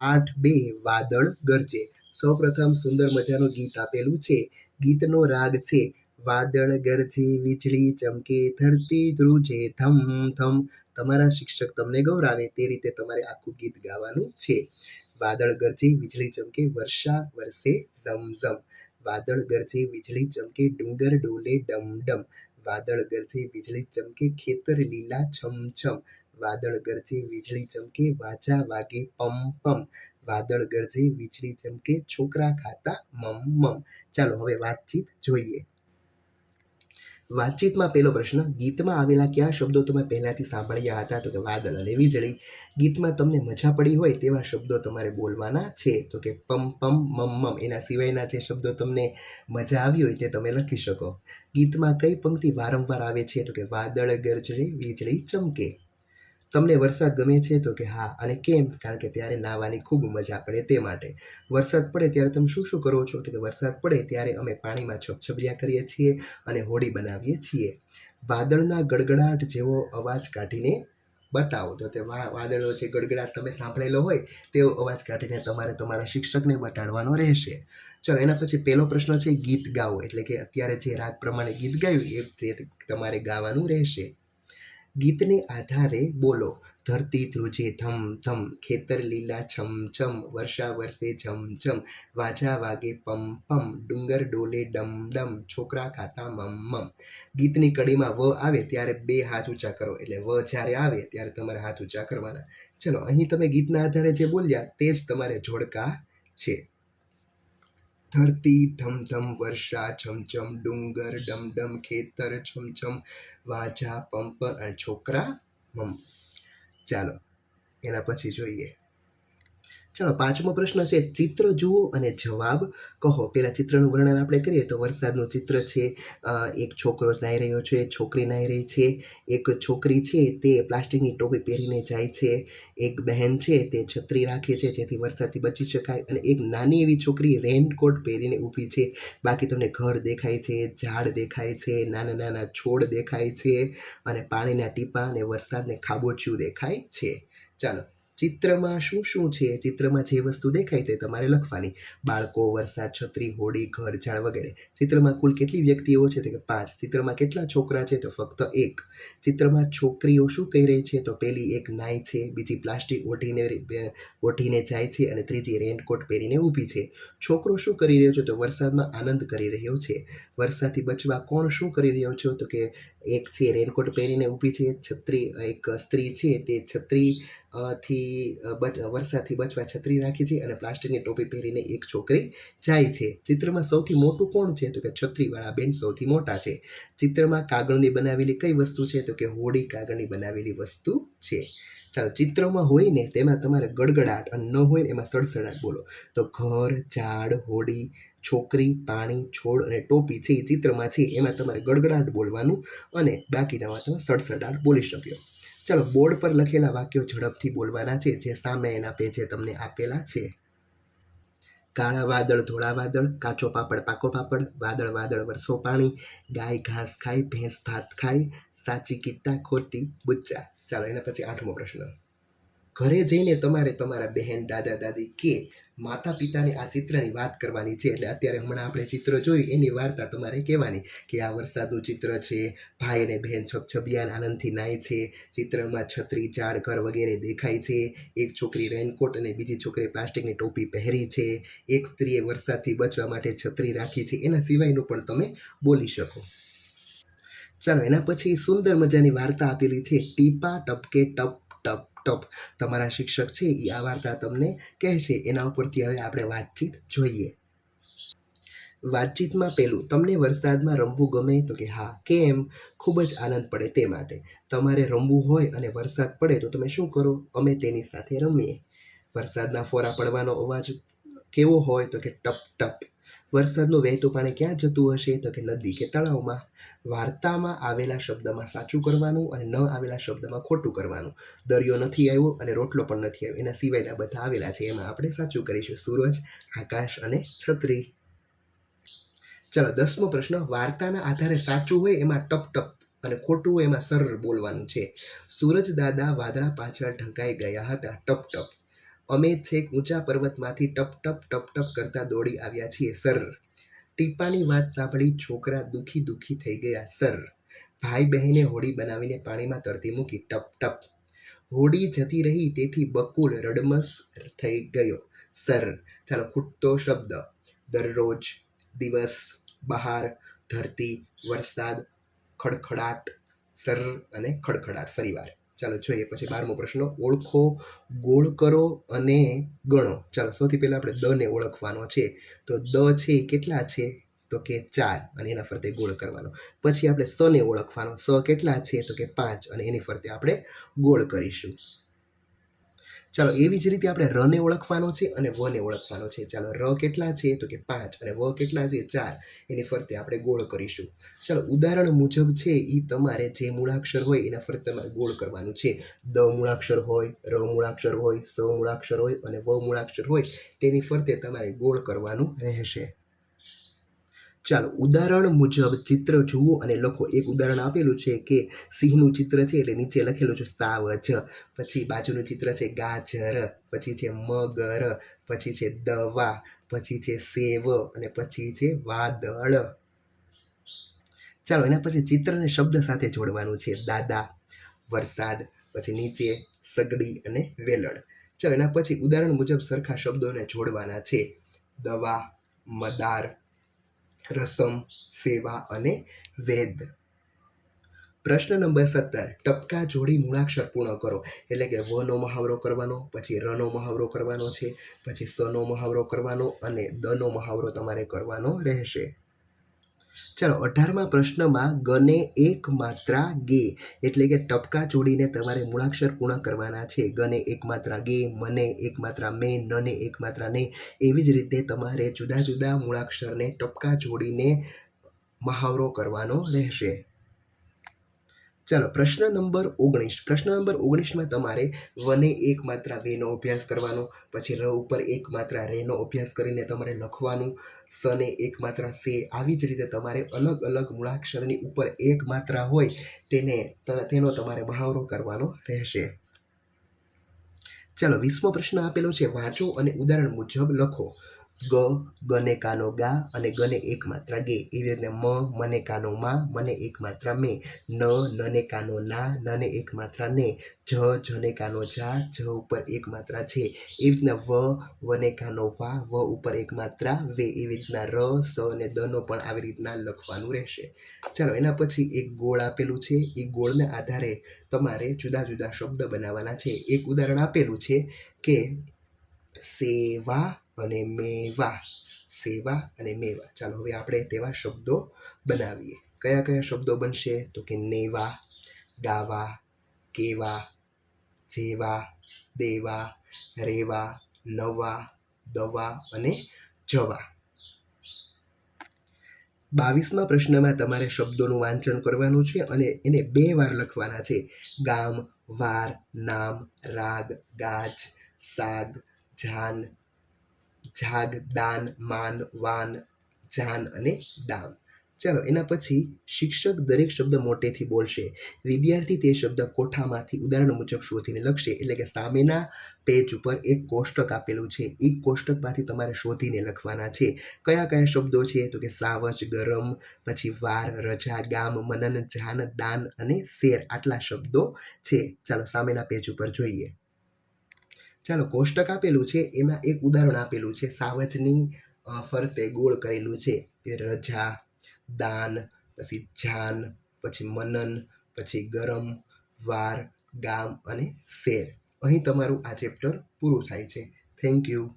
આઠ બે વાદળ ગરજે. સૌપ્રથમ સુંદર મજાનું ગીત આપેલું છે. ગીતનો રાગ છે. વાદળ ગરજે, વીજળી ચમકે, ધરતી ધ્રુજે, ધમ ધમ. તમારા શિક્ષક તમને ગૌરાવે, તે રીતે તમારે આખું ગીત ગાવાનું છે. વાદળ ગરજે, વીજળી ચમકે, વર્ષા વરસે ઝમઝમ વાદળ ગરજે, વીજળી ચમકે, ડુંગર ડોલે ડમ ડમ. વાદળ ગરજે, વીજળી ચમકે, ખેતર લીલા છમછમ વાદળ ગરજે વીજળી ચમકે, વાજા વાગે, પમ પમ. વાદળ ગરજે વીજળી ચમકે, છોકરા ખાતા મમ મમ. ચાલો હવે વાતચીત જોઈએ. વાતચીતમાં પહેલો પ્રશ્ન, ગીતમાં આવેલા કયા શબ્દો તમે પહેલાંથી સાંભળ્યા હતા? તો કે વાદળ અને વીજળી. ગીતમાં તમને મજા પડી હોય તેવા શબ્દો તમારે બોલવાના છે? તો કે પમ પમ, મમ મમ. એના સિવાયના જે શબ્દો તમને મજા આવી હોય તે તમે લખી શકો. ગીતમાં કઈ પંક્તિ વારંવાર આવે છે? તો કે વાદળ ગરજરે વીજળી ચમકે. તમને વરસાદ ગમે છે તો કે હા, અને કેમ? કારણ કે ત્યારે નાહવાની ખૂબ મજા પડે તે માટે. વરસાદ પડે ત્યારે તમે શું શું કરો છો? તો કે વરસાદ પડે ત્યારે અમે પાણીમાં છપછપિયા કરીએ છીએ અને હોડી બનાવીએ છીએ. વાદળના ગડગડાટ જેવો અવાજ કાઢીને બતાવો. તો તે વાદળો જે ગડગડાટ તમે સાંભળેલો હોય, તેવો અવાજ કાઢીને તમારે તમારા શિક્ષકને બતાડવાનો રહેશે. ચલો, એના પછી પહેલો પ્રશ્ન છે, ગીત ગાવો એટલે કે અત્યારે જે રાગ પ્રમાણે ગીત ગાયું, એ રીતે તમારે ગાવાનું રહેશે. ગીતને આધારે બોલો. ધરતી ધ્રુજે ધમ ધમ, ખેતર લીલા છમ છમ, વર્ષા વરસે ઝમ ઝમ, વાજા વાગે પમ પમ, ડુંગર ડોલે ડમ ડમ, છોકરા ખાતા મમ મમ. ગીતની કડીમાં વ આવે ત્યારે બે હાથ ઊંચા કરો. એટલે વ જ્યારે આવે ત્યારે તમારે હાથ ઊંચા કરવાના. ચલો, અહીં તમે ગીતના આધારે જે બોલ્યા તે જ તમારે જોડકા છે. ધરતી ધમધમ વર્ષા છમછમ ડુંગર ડમડમ ખેતર છમછમ વાજા, પંપર અને છોકરા મમ. ચાલો, એના પછી જોઈએ. ચાલો, પાંચમો પ્રશ્ન છે, ચિત્ર જુઓ અને જવાબ કહો. પેલા ચિત્રનું વર્ણન આપણે કરીએ તો વરસાદનું ચિત્ર છે એક છોકરો નાહી રહ્યો છે છોકરી નાહી રહી છે, એક છોકરી છે તે પ્લાસ્ટિકની ટોપી પહેરીને જાય છે, એક બહેન છે તે છત્રી રાખે છે જેથી વરસાદથી બચી શકાય અને એક નાની એવી છોકરી રેનકોટ પહેરીને ઊભી છે. બાકી તમને ઘર દેખાય છે, ઝાડ દેખાય છે, નાના નાના છોડ દેખાય છે અને પાણીના ટીપા અને વરસાદને ખાબોચિયું દેખાય છે. ચાલો ચિત્રમાં શું શું છે? ચિત્રમાં જે વસ્તુ દેખાય તે તમારે લખવાની. બાળકો, વરસાદ, છત્રી, હોડી, ઘર, ઝાડ વગેરે. ચિત્રમાં કુલ કેટલી વ્યક્તિઓ છે? તો કે પાંચ. ચિત્રમાં કેટલા છોકરા છે? તો ફક્ત એક. ચિત્રમાં છોકરીઓ શું કહી રહી છે? તો પેલી એક નાય છે, બીજી પ્લાસ્ટિક ઓઢીને ઓઢીને જાય છે અને ત્રીજી રેનકોટ પહેરીને ઊભી છે. છોકરો શું કરી રહ્યો છે? તો વરસાદમાં આનંદ કરી રહ્યો છે. વરસાદથી બચવા કોણ શું કરી રહ્યો છે? તો કે એક છે, રેનકોટ પહેરીને ઊભી છે. છત્રી, એક સ્ત્રી છે. તે છત્રી થી વરસાદથી બચવા છત્રી રાખી છે અને પ્લાસ્ટિકની ટોપી પહેરીને એક છોકરી જાય છે. ચિત્રમાં સૌથી મોટું કોણ છે? તો કે છત્રીવાળા બેન સૌથી મોટા છે. ચિત્રમાં કાગળની બનાવેલી કઈ વસ્તુ છે? તો કે હોડી કાગળની બનાવેલી વસ્તુ છે. ચાલો, ચિત્રમાં હોય ને તેમાં તમારે ગડગડાટ અને ન હોય ને એમાં સડસડાટ બોલો. તો ઘર, ઝાડ, હોડી, છોકરી, પાણી, છોડ અને ટોપી છે એ ચિત્રમાં છે. એમાં તમારે ગડગડાટ બોલવાનું અને બાકીનામાં તમે સડસડાટ બોલી શક્યો. ચાલો, બોર્ડ પર લખેલા વાક્યો ઝડપથી બોલવાના છે. જે સામે એના પેજે તમને આપેલા છે. કાળા વાદળ, ધોળા વાદળ, કાચો પાપડ, પાકો પાપડ, વાદળ વાદળ, વરસો પાણી, ગાય, ઘાસ ખાય, ભેંસ, ભાત ખાય, સાચી કિટ્ટા ખોટી, બુચ્ચા. ચાલો, એના પછી આઠમો પ્રશ્ન. ઘરે જઈને તમારે તમારા બહેન, દાદા, દાદી કે માતા પિતાને આ ચિત્રની વાત કરવાની છે. એટલે અત્યારે હમણાં આપણે ચિત્ર જોયું એની વાર્તા તમારે કહેવાની કે આ વરસાદનું ચિત્ર છે, ભાઈ અને બહેન છબછબિયાન આનંદથી નાય છે, ચિત્રમાં છત્રી, ઝાડ, ઘર વગેરે દેખાય છે, એક છોકરી રેનકોટ અને બીજી છોકરી પ્લાસ્ટિકની ટોપી પહેરી છે, એક સ્ત્રીએ વરસાદથી બચવા માટે છત્રી રાખી છે. એના સિવાયનું પણ તમે બોલી શકો. ચાલો, એના પછી સુંદર મજાની વાર્તા આપેલી છે. ટીપા ટપકે ટપ ટપ તમારા શિક્ષક છે એ આ વાર્તા તમને કહેશે. એના ઉપરથી હવે આપણે વાતચીત જોઈએ. વાતચીતમાં પહેલું, તમને વરસાદમાં રમવું ગમે તો કે હા, કેમ? ખૂબ જ આનંદ પડે તે માટે. તમારે રમવું હોય અને વરસાદ પડે તો તમે શું કરો? અમે તેની સાથે રમીએ. વરસાદના ફોરા પડવાનો અવાજ કેવો હોય તો કે ટપ ટપ. વરસાદનું વહેતું પાણી ક્યાં જતું હશે તો કે નદી કે તળાવમાં. વાર્તામાં આવેલા શબ્દમાં સાચું કરવાનું અને ન આવેલા શબ્દમાં ખોટું કરવાનું. દરિયો નથી આવ્યો અને રોટલો પણ નથી આવ્યો. એના સિવાયના બધા આવેલા છે. એમાં આપણે સાચું કરીશું. સૂરજ, આકાશ અને છત્રી. ચલો, દસમો પ્રશ્ન. વાર્તાના આધારે સાચું હોય એમાં ટપ ટપ અને ખોટું હોય એમાં સરળ બોલવાનું છે. સૂરજ દાદા વાદળા પાછળ ઢંકાઈ ગયા હતા. ટપ ટપ. અમે છેક ઊંચા પર્વતમાંથી ટપ ટપ ટપ ટપ કરતા દોડી આવ્યા છીએ, સર. ટીપાની વાત સાંભળી છોકરા દુખી દુખી થઈ ગયા, સર. ભાઈ બહેને હોડી બનાવીને પાણીમાં તરતી મૂકી, ટપ ટપ. હોડી જતી રહી તેથી બકુલ રડમસ થઈ ગયો, સર. ચાલો, ખૂટતો શબ્દ. દરરોજ દિવસ, બહાર, ધરતી, વરસાદ, ખડખડાટ, સર અને ખડખડાટ ફરીવાર ચાલો જોઈએ, પછી બારમો પ્રશ્ન. ઓળખો, ગોળ કરો અને ગણો. ચાલો, સૌથી પહેલાં આપણે દને ઓળખવાનો છે. તો દ છે એ કેટલા છે? તો કે ચાર. અને એના ફરતે ગોળ કરવાનો. પછી આપણે સને ઓળખવાનો. સ કેટલા છે? તો કે પાંચ. અને એની ફરતે આપણે ગોળ કરીશું. ચાલો, એવી જ રીતે આપણે રને ઓળખવાનો છે અને વને ઓળખવાનો છે. ચાલો, ર કેટલા છે? તો કે પાંચ. અને વ કેટલા છે? ચાર. એની ફરતે આપણે ગોળ કરીશું. ચાલો, ઉદાહરણ મુજબ છે એ તમારે જે મૂળાક્ષર હોય એના ફરતે તમારે ગોળ કરવાનું છે. દ મૂળાક્ષર હોય, ર મૂળાક્ષર હોય, સ મૂળાક્ષર હોય અને વ મૂળાક્ષર હોય, તેની ફરતે તમારે ગોળ કરવાનું રહેશે. ચાલો, ઉદાહરણ મુજબ ચિત્ર જુઓ અને લખો. એક ઉદાહરણ આપેલું છે કે સિંહનું ચિત્ર છે એટલે નીચે લખેલું છે સાવજ, પછી બાજુનું ચિત્ર છે ગાજર, પછી છે મગર, પછી છે દવા, પછી છે સેવ અને પછી છે વાદળ. ચાલો, એના પછી ચિત્રને શબ્દ સાથે જોડવાનું છે. દાદા, વરસાદ, પછી નીચે સગડી અને વેલણ. ચાલો, એના પછી ઉદાહરણ મુજબ સરખા શબ્દોને જોડવાના છે. દવા, મદાર રસમ, સેવા અને વેદ. પ્રશ્ન નંબર સત્તર. ટપકા જોડી મૂળાક્ષર પૂર્ણ કરો. એટલે કે વનો મહાવરો કરવાનો, પછી રનો મહાવરો કરવાનો છે, પછી સનો મહાવરો કરવાનો અને દનો મહાવરો તમારે કરવાનો રહેશે. ચાલો, અઢારમા પ્રશ્નમાં ગને એક માત્રા ગે એટલે કે ટપકા જોડીને તમારે મૂળાક્ષર પૂર્ણ કરવાના છે. ગને એક માત્રા ગે, મને એક માત્રા મે, નને એક માત્રા ને. એવી જ રીતે તમારે જુદા જુદા મૂળાક્ષરને ટપકા જોડીને મહાવરો કરવાનો રહેશે. ચાલો, પ્રશ્ન નંબર ઓગણીસ. પ્રશ્ન નંબર ઓગણીસમાં તમારે વને એક માત્રા વેનો અભ્યાસ કરવાનો, પછી ર ઉપર એક માત્રા રેનો અભ્યાસ કરીને તમારે લખવાનું, સને એક માત્રા સે. આવી જ રીતે તમારે અલગ અલગ મૂળાક્ષરની ઉપર એક માત્રા હોય તેને તેનો તમારે મહાવરો કરવાનો રહેશે. ચાલો, વીસમો પ્રશ્ન આપેલો છે, વાંચો અને ઉદાહરણ મુજબ લખો. ગ, ગને કાનો ગા અને ગને એક માત્રા ગે. એવી રીતે મ, મને કાનો માં, મને એક માત્રા મે. ન, નને કાનો ના, નને એક માત્રા ને. જ, જને કાનો જા, જ ઉપર એક માત્રા છે. એવી રીતના વ, વને કાનો વા, વ ઉપર એક માત્રા, વે એવી રીતના ર, સ અને દનો પણ આવી રીતના લખવાનું રહેશે. ચાલો, એના પછી એક ગોળ આપેલું છે. એ ગોળના આધારે તમારે જુદા જુદા શબ્દ બનાવવાના છે. એક ઉદાહરણ આપેલું છે કે સેવા અને મેવા, સેવા અને મેવા. ચાલો હવે આપણે તેવા શબ્દો બનાવીએ. કયા કયા શબ્દો બનશે? તો કે નેવા, દાવા, કેવા, જેવા, દેવા, રેવા, નવા, દવા અને જવા. બાવીસમા પ્રશ્નમાં તમારે શબ્દોનું વાંચન કરવાનું છે અને એને બે વાર લખવાના છે. ગામ, વાર, નામ, રાગ ગાજ સાગ, જાન જાગ, દાન, માન, વાન, જાન અને દામ ચાલો, એના પછી શિક્ષક દરેક શબ્દ મોટેથી બોલશે. વિદ્યાર્થી તે શબ્દ કોઠામાંથી ઉદાહરણ મુજબ શોધીને લખશે. એટલે કે સામેના પેજ ઉપર એક કોષ્ટક આપેલું છે. એ કોષ્ટકમાંથી તમારે શોધીને લખવાના છે. કયા કયા શબ્દો છે? તો કે સાવજ ગરમ, પછી વાર, રજા, ગામ, મનન, જાન, દાન અને શેર આટલા શબ્દો છે. ચાલો, સામેના પેજ ઉપર જોઈએ. ચાલો, કોષ્ટક આપેલું છે, એમાં એક ઉદાહરણ આપેલું છે. સાવજની ફરતે ગોળ કરેલું છે. રજા, દાન, પછી જાન, પછી મનન, પછી ગરમ, વાર, ગામ અને શેર. અહીં તમારું આ ચેપ્ટર પૂરું થાય છે. Thank you.